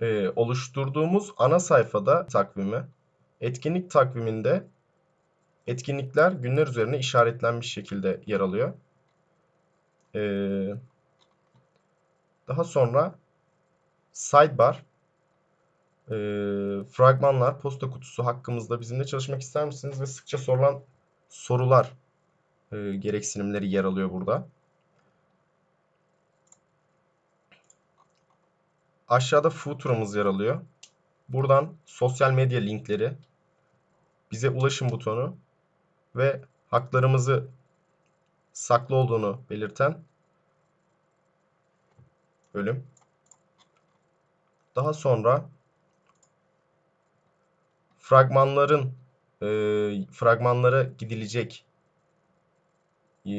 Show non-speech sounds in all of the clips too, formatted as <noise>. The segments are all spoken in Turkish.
e, oluşturduğumuz ana sayfada takvimi, etkinlik takviminde etkinlikler günler üzerine işaretlenmiş şekilde yer alıyor. E, daha sonra sidebar, e, fragmanlar, posta kutusu hakkımızda bizimle çalışmak ister misiniz? Ve sıkça sorulan sorular e, gereksinimleri yer alıyor burada. Aşağıda footer'ımız yer alıyor. Buradan sosyal medya linkleri, bize ulaşım butonu ve haklarımızı saklı olduğunu belirten bölüm. Daha sonra fragmanların e, fragmanlara gidilecek e,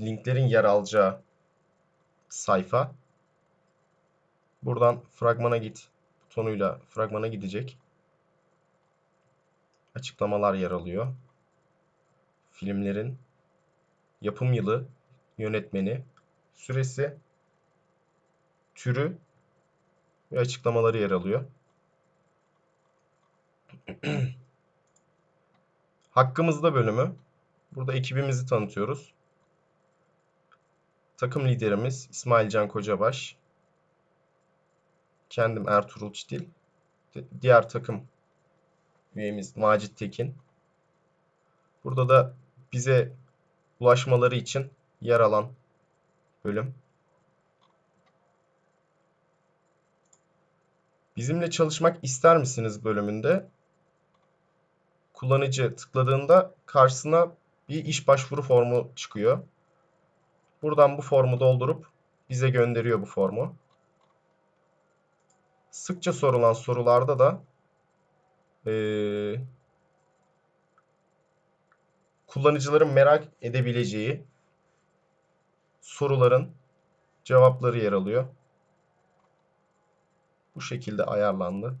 linklerin yer alacağı sayfa. Buradan fragmana git butonuyla fragmana gidecek. Açıklamalar yer alıyor. Filmlerin yapım yılı, yönetmeni, süresi, türü ve açıklamaları yer alıyor. <clears throat> Hakkımızda bölümü. Burada ekibimizi tanıtıyoruz. Takım liderimiz İsmail Can Kocabaş. Kendim Ertuğrul Çitil. Diğer takım üyemiz Macit Tekin. Burada da bize ulaşmaları için yer alan bölüm. Bizimle çalışmak ister misiniz bölümünde kullanıcı tıkladığında karşısına bir iş başvuru formu çıkıyor. Buradan bu formu doldurup bize gönderiyor bu formu. Sıkça sorulan sorularda da ee, kullanıcıların merak edebileceği soruların cevapları yer alıyor. Bu şekilde ayarlandı.